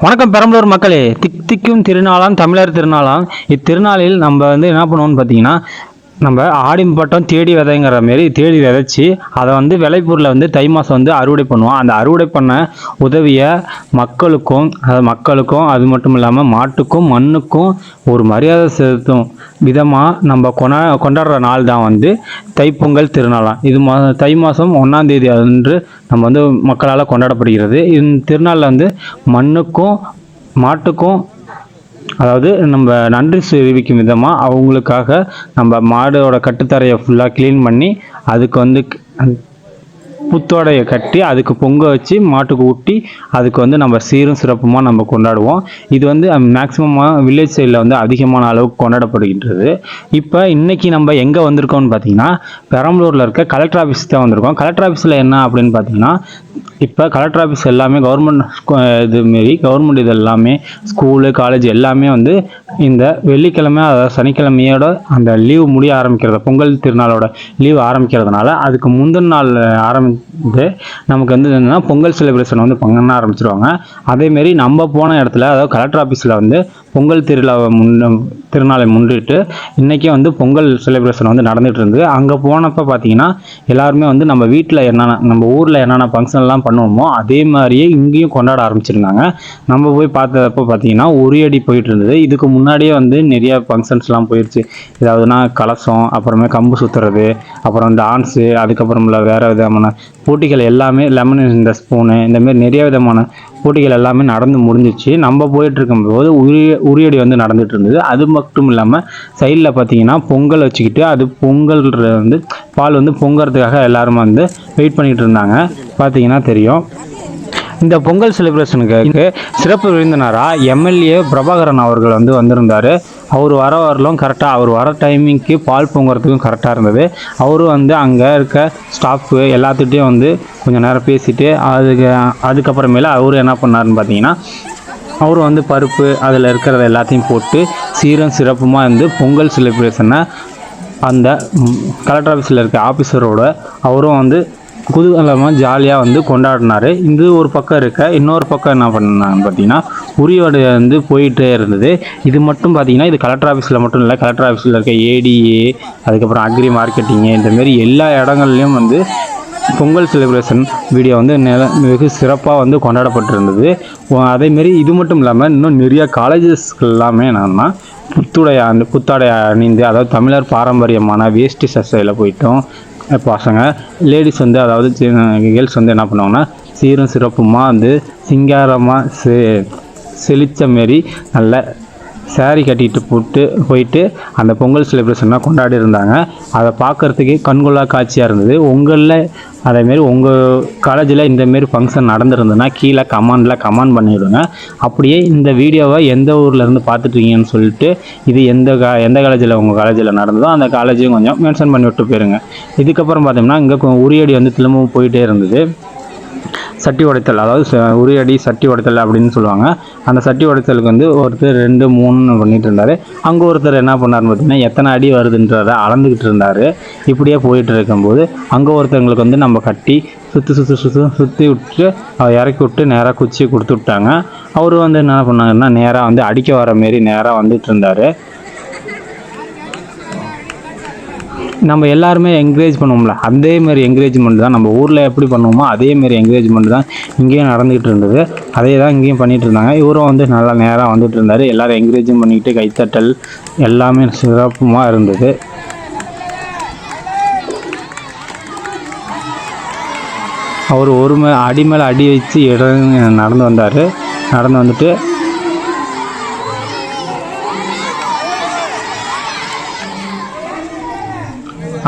வணக்கம் பெரம்பலூர் மக்களே. திக் திக்கும் திருநாளாம் தமிழர் திருநாளாம். இத்திருநாளில் நம்ம வந்து என்ன பண்ணுவோம்னு பார்த்தீங்கன்னா நம்ம ஆடி பட்டம் தேடி விதைங்கிற மாரி தேடி விதைச்சி அதை வந்து விளைபொருளை வந்து தை மாதம் வந்து அறுவடை பண்ணுவோம். அந்த அறுவடை பண்ண உதவியை மக்களுக்கும் அது மக்களுக்கும் அது மட்டும் இல்லாமல் மாட்டுக்கும் மண்ணுக்கும் ஒரு மரியாதை செலுத்தும் விதமாக நம்ம கொண்டா கொண்டாடுற நாள் தான் வந்து தைப்பொங்கல் திருநாளாம் இது மா தை மாதம் ஒன்றாம் தேதி அன்று நம்ம வந்து மக்களால் கொண்டாடப்படுகிறது. இந்த திருநாளில் வந்து மண்ணுக்கும் மாட்டுக்கும் அதாவது நம்ம நன்றி தெரிவிக்கும் விதமாக அவங்களுக்காக நம்ம மாடோட கட்டுத்தரையை ஃபுல்லாக க்ளீன் பண்ணி அதுக்கு வந்து புத்தோடையை கட்டி அதுக்கு பொங்க வச்சு மாட்டுக்கு ஊட்டி அதுக்கு வந்து நம்ம சீரும் சிறப்புமாக நம்ம கொண்டாடுவோம். இது வந்து மேக்ஸிமமாக வில்லேஜ் சைடில் வந்து அதிகமான அளவுக்கு கொண்டாடப்படுகின்றது. இப்போ இன்றைக்கி நம்ம எங்கே வந்திருக்கோம்னு பார்த்தீங்கன்னா பெரம்பலூரில் இருக்க கலெக்டர் ஆஃபீஸ் தான் வந்திருக்கோம். கலெக்டர் ஆஃபீஸில் என்ன அப்படின்னு பார்த்தீங்கன்னா இப்போ கலெக்டர் ஆஃபீஸ் எல்லாமே கவர்மெண்ட் இது மாரி கவர்மெண்ட் இது எல்லாமே ஸ்கூலு காலேஜ் எல்லாமே வந்து இந்த வெள்ளிக்கிழமை அதாவது சனிக்கிழமையோட அந்த லீவு முடிய ஆரம்பிக்கிறத பொங்கல் திருநாளோட லீவு ஆரம்பிக்கிறதுனால அதுக்கு முந்தின நாள் வந்து நமக்கு வந்து என்னன்னா பொங்கல் செலிப்ரேஷன் வந்து பண்ண ஆரம்பிச்சிருவாங்க. அதேமாரி நம்ம போன இடத்துல அதாவது கலெக்டர் ஆஃபீஸில் வந்து பொங்கல் திருவிழாவை முன் திருநாளை முன்னிட்டு இன்றைக்கே வந்து பொங்கல் செலிப்ரேஷன் வந்து நடந்துகிட்டு இருந்தது அங்கே போனப்போ பார்த்தீங்கன்னா எல்லாருமே வந்து நம்ம வீட்டில் என்னென்ன நம்ம ஊரில் என்னென்ன ஃபங்க்ஷன்லாம் பண்ணுவோமோ அதே மாதிரியே இங்கேயும் கொண்டாட ஆரம்பிச்சிருந்தாங்க. நம்ம போய் பார்த்தப்போ பார்த்தீங்கன்னா உரியடி போயிட்டு இருந்தது இதுக்கு முன்னாடியே வந்து நிறைய ஃபங்க்ஷன்ஸ்லாம் போயிடுச்சு ஏதாவதுனா கலசம் அப்புறமே கம்பு சுற்றுறது அப்புறம் டான்ஸு அதுக்கப்புறம்ல வேறு விதமான போட்டிகள் எல்லாமே லெமன் இந்த ஸ்பூனு இந்தமாரி நிறைய விதமான போட்டிகள் எல்லாமே நடந்து முடிஞ்சிச்சு. நம்ம போயிட்டு இருக்கும்போது உரிய உரியடி வந்து நடந்துட்டு இருந்தது அது மட்டும் இல்லாமல் சைடில் பார்த்தீங்கன்னா பொங்கல் வச்சுக்கிட்டு அது பொங்கல் வந்து பால் வந்து பொங்கறதுக்காக எல்லாரும் வந்து வெயிட் பண்ணிகிட்டு இருந்தாங்க பார்த்தீங்கன்னா தெரியும். இந்த பொங்கல் செலிப்ரேஷனுக்கு சிறப்பு விருந்தினராக எம்எல்ஏ பிரபாகரன் அவர்கள் வந்து வந்திருந்தார். அவர் வர வரலும் கரெக்டாக அவர் வர டைமிங்க்கு பால் பொங்குறதுக்கும் கரெக்டாக இருந்தது. அவரும் வந்து அங்கே இருக்க ஸ்டாஃப்பு எல்லாத்துட்டையும் வந்து கொஞ்சம் நேரம் பேசிட்டு அதுக்கு அதுக்கப்புறமேல அவர் என்ன பண்ணாருன்னு பார்த்தீங்கன்னா அவர் வந்து பருப்பு அதில் இருக்கிறத எல்லாத்தையும் போட்டு சீரும் சிறப்புமாக வந்து பொங்கல் செலிப்ரேஷனை அந்த கலெக்டர் ஆஃபீஸில் இருக்க ஆஃபீஸரோட அவரும் வந்து குதூகலமாக ஜாலியாக வந்து கொண்டாடினாரு. இது ஒரு பக்கம் இருக்க இன்னொரு பக்கம் என்ன பண்ணாங்கன்னு பார்த்தீங்கன்னா உரியோட வந்து போயிட்டே இருந்தது. இது மட்டும் பார்த்தீங்கன்னா இது கலெக்டர் ஆஃபீஸில் மட்டும் இல்லை கலெக்டர் ஆஃபீஸில் இருக்க ஏடிஏ அதுக்கப்புறம் அக்ரி மார்க்கெட்டிங்கு இந்தமாரி எல்லா இடங்கள்லையும் வந்து பொங்கல் செலிப்ரேஷன் வீடியோ வந்து நில வெகு சிறப்பாக வந்து கொண்டாடப்பட்டிருந்தது. அதேமாரி இது மட்டும் இல்லாமல் இன்னும் நிறைய காலேஜஸ் எல்லாமே என்னன்னா புத்துடைய அந்த புத்தாடை அணிந்து அதாவது தமிழர் பாரம்பரியமான வேஷ்டி சசையில் போயிட்டோம். பசங்க லேடிஸ் வந்து அதாவது கேர்ள்ஸ் வந்து என்ன பண்ணுவாங்கன்னா சீரும் சிறப்புமாக வந்து சிங்காரமாக செ செழித்த மாரி நல்ல saree கட்டிட்டு போட்டு போயிட்டு அந்த பொங்கல் செலிப்ரேஷன்லாம் கொண்டாடி இருந்தாங்க. அதை பார்க்கறதுக்கே கண்கொள்ளா காட்சியாக இருந்தது. உங்களில் அதேமாரி உங்கள் காலேஜில் இந்தமாரி ஃபங்க்ஷன் நடந்துருந்ததுன்னா கீழே கமெண்டில் கமெண்ட் பண்ணிவிடுங்க அப்படியே இந்த வீடியோவை எந்த ஊர்லேருந்து பார்த்துட்ருக்கீங்கன்னு சொல்லிட்டு இது எந்த கா எந்த காலேஜில் உங்கள் காலேஜில் நடந்ததோ அந்த காலேஜையும் கொஞ்சம் மென்ஷன் பண்ணி விட்டு போயிருங்க. இதுக்கப்புறம் பார்த்தோம்னா இங்கே உரியடி வந்து திரும்பவும் போயிட்டே இருந்தது. சட்டி உடைத்தல் அதாவது ச- உரியடி சட்டி உடைத்தல் அப்படின்னு சொல்லுவாங்க. அந்த சட்டி உடைத்தலுக்கு வந்து ஒருத்தர் ரெண்டு மூணுன்னு பண்ணிட்டு இருந்தார். அங்கே ஒருத்தர் என்ன பண்ணாருன்னு பார்த்தீங்கன்னா எத்தனை அடி வருதுன்றதை அளந்துக்கிட்டு இருந்தார். இப்படியே போயிட்டு இருக்கும்போது அங்கே ஒருத்தவங்களுக்கு வந்து நம்ம கட்டி சுற்றி சுற்றி சுற்றி சுற்றி விட்டு இறக்கி விட்டு நேராக குச்சி கொடுத்து விட்டாங்க. அவர் வந்து என்ன பண்ணாருன்னா நேராக வந்து அடிக்க வர மாரி நேராக வந்துட்டு இருந்தார். நம்ம எல்லாருமே என்கரேஜ் பண்ணுவோம்ல. அதே மாதிரி என்கரேஜ்மெண்ட் தான் நம்ம ஊரில் எப்படி பண்ணுவோமோ அதே மாதிரி என்கரேஜ்மெண்ட் தான் இங்கேயும் நடந்துகிட்டு இருந்தது. அதே தான் இங்கேயும் பண்ணிகிட்டு இருந்தாங்க. இவரும் வந்து நல்லா நேராக வந்துட்டு இருந்தார். எல்லோரும் என்கரேஜும் பண்ணிக்கிட்டு கைத்தட்டல் எல்லாமே சிறப்புமாக இருந்தது. அவர் ஒரு மே அடி மேலே அடி வச்சு இடம் நடந்து வந்தார். நடந்து வந்துட்டு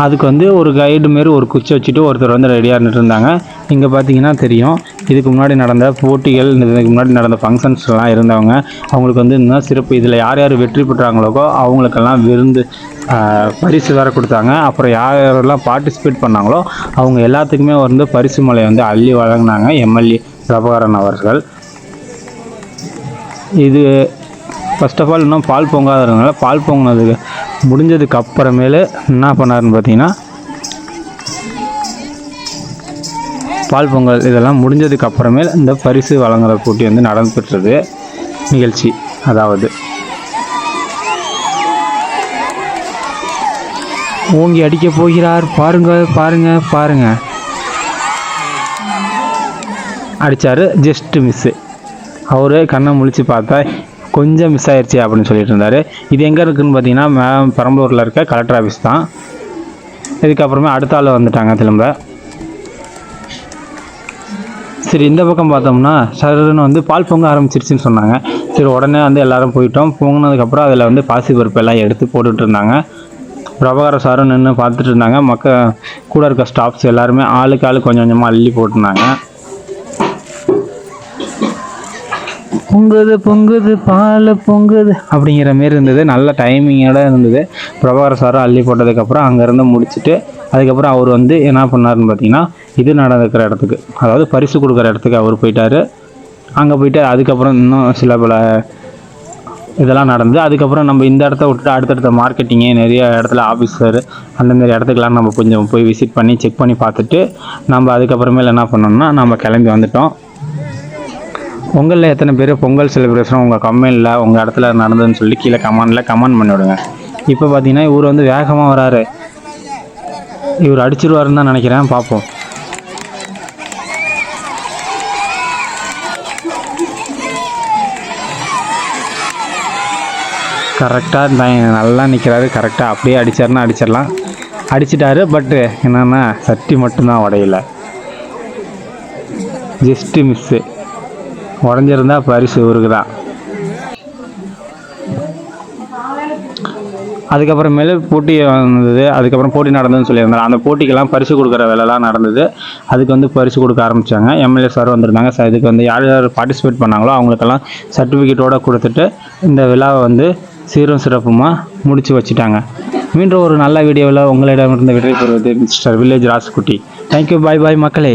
அதுக்கு வந்து ஒரு கைடு மாரி ஒரு குச்சி வச்சுட்டு ஒருத்தர் வந்து ரெடியாக இருந்தாங்க. இங்கே பார்த்தீங்கன்னா தெரியும். இதுக்கு முன்னாடி நடந்த போட்டிகள் இதுக்கு முன்னாடி நடந்த ஃபங்க்ஷன்ஸ்லாம் இருந்தவங்க அவங்களுக்கு வந்து இன்னும் சிறப்பு இதில் யார் யார் வெற்றி பெற்றாங்களோ அவங்களுக்கெல்லாம் விருந்து பரிசு வேறு கொடுத்தாங்க. அப்புறம் யார் யாரெல்லாம் பார்ட்டிசிபேட் பண்ணாங்களோ அவங்க எல்லாத்துக்குமே வந்து பரிசு மலை வந்து அள்ளி வழங்கினாங்க எம்எல்ஏ பிரபாகரன் அவர்கள். இது ஃபர்ஸ்ட் ஆஃப் ஆல் இன்னும் பால் பொங்காததுனால பால் பொங்கினதுக்கு முடிஞ்சதுக்கு அப்புறமேலு என்ன பண்ணாருன்னு பார்த்தீங்கன்னா பால் பொங்கல் இதெல்லாம் முடிஞ்சதுக்கு அப்புறமேல் இந்த பரிசு வழங்குற போட்டி வந்து நடந்துட்டுறது நிகழ்ச்சி அதாவது ஓங்கி அடிக்க போகிறார். பாருங்க பாருங்க பாருங்க. அடித்தார் ஜஸ்ட் மிஸ்ஸு. அவரு கண்ணை முழிச்சு பார்த்தா கொஞ்சம் மிஸ் ஆயிடுச்சு அப்படின்னு சொல்லிட்டு இருந்தார். இது எங்கே இருக்குன்னு பார்த்தீங்கன்னா பெரம்பலூரில் இருக்க கலெக்டர் ஆஃபீஸ் தான். இதுக்கப்புறமே அடுத்த ஆள் வந்துட்டாங்க திரும்ப. சரி இந்த பக்கம் பார்த்தோம்னா சருன்னு வந்து பால் பொங்க ஆரம்பிச்சிருச்சுன்னு சொன்னாங்க. சரி உடனே வந்து எல்லாரும் போயிட்டோம். பொங்கினதுக்கப்புறம் அதில் வந்து பாசி பருப்பு எல்லாம் எடுத்து போட்டுட்டு இருந்தாங்க. பிரபாகர சாரும் நின்று பார்த்துட்டு இருந்தாங்க. மக்க கூட இருக்க ஸ்டாஃப்ஸ் எல்லாருமே ஆளுக்கு ஆளு கொஞ்சம் கொஞ்சமாக அள்ளி போட்டிருந்தாங்க. பொங்குது பொங்குது பால் பொங்குது அப்படிங்கிற மாரி இருந்தது. நல்ல டைமிங்கோட இருந்தது. பிரபாகர் சாரும் அள்ளி போட்டதுக்கப்புறம் அங்கேருந்து முடிச்சுட்டு அதுக்கப்புறம் அவர் வந்து என்ன பண்ணாருன்னு பார்த்தீங்கன்னா இது நடந்துக்கிற இடத்துக்கு அதாவது பரிசு கொடுக்குற இடத்துக்கு அவர் போயிட்டார். அங்கே போயிட்டு அதுக்கப்புறம் இன்னும் சில பல இதெல்லாம் நடந்து அதுக்கப்புறம் நம்ம இந்த இடத்த விட்டுட்டு அடுத்தடுத்த மார்க்கெட்டிங்கு நிறைய இடத்துல ஆஃபீஸர் அந்தமாரி இடத்துக்குலாம் நம்ம கொஞ்சம் போய் விசிட் பண்ணி செக் பண்ணி பார்த்துட்டு நம்ம அதுக்கப்புறமேல என்ன பண்ணோம்னா நம்ம கிளம்பி வந்துட்டோம். உங்களில் எத்தனை பேர் பொங்கல் செலிப்ரேஷன் உங்கள் கம்பெனியில் உங்கள் இடத்துல நடந்ததுன்னு சொல்லி கீழே கமெண்டில் கமெண்ட் பண்ணிவிடுங்க. இப்போ பார்த்தீங்கன்னா இவர் வந்து வேகமாக வராரு. இவர் அடிச்சிருவாருன்னு தான் நினைக்கிறேன் பார்ப்போம் கரெக்டாக நல்லா நிற்கிறாரு கரெக்டாக அப்படியே அடிச்சாருன்னா அடிச்சிடலாம். அடிச்சிட்டாரு பட்டு என்னென்னா சட்டி மட்டும்தான் உடையலை. ஜஸ்ட்டு மிஸ்ஸு உடஞ்சிருந்தா பரிசு இவருக்கு தான் அதுக்கப்புறமேலு போட்டி வந்தது அதுக்கப்புறம் போட்டி நடந்ததுன்னு சொல்லியிருந்தாங்க அந்த போட்டிக்கெல்லாம் பரிசு கொடுக்குற வேலைலாம் நடந்தது. அதுக்கு வந்து பரிசு கொடுக்க ஆரம்பித்தாங்க எம்எல்ஏ சார் வந்திருந்தாங்க. சார் இதுக்கு வந்து யார் யார் பார்ட்டிசிபேட் பண்ணாங்களோ அவங்களுக்கெல்லாம் சர்டிஃபிகேட்டோட கொடுத்துட்டு இந்த விழாவை வந்து சீரும் சிறப்புமாக முடித்து வச்சுட்டாங்க. மீண்டும் ஒரு நல்ல வீடியோவில் உங்களிடமிருந்து விடை பெறுவது mister village Rasukutti thank you bye bye மக்களே.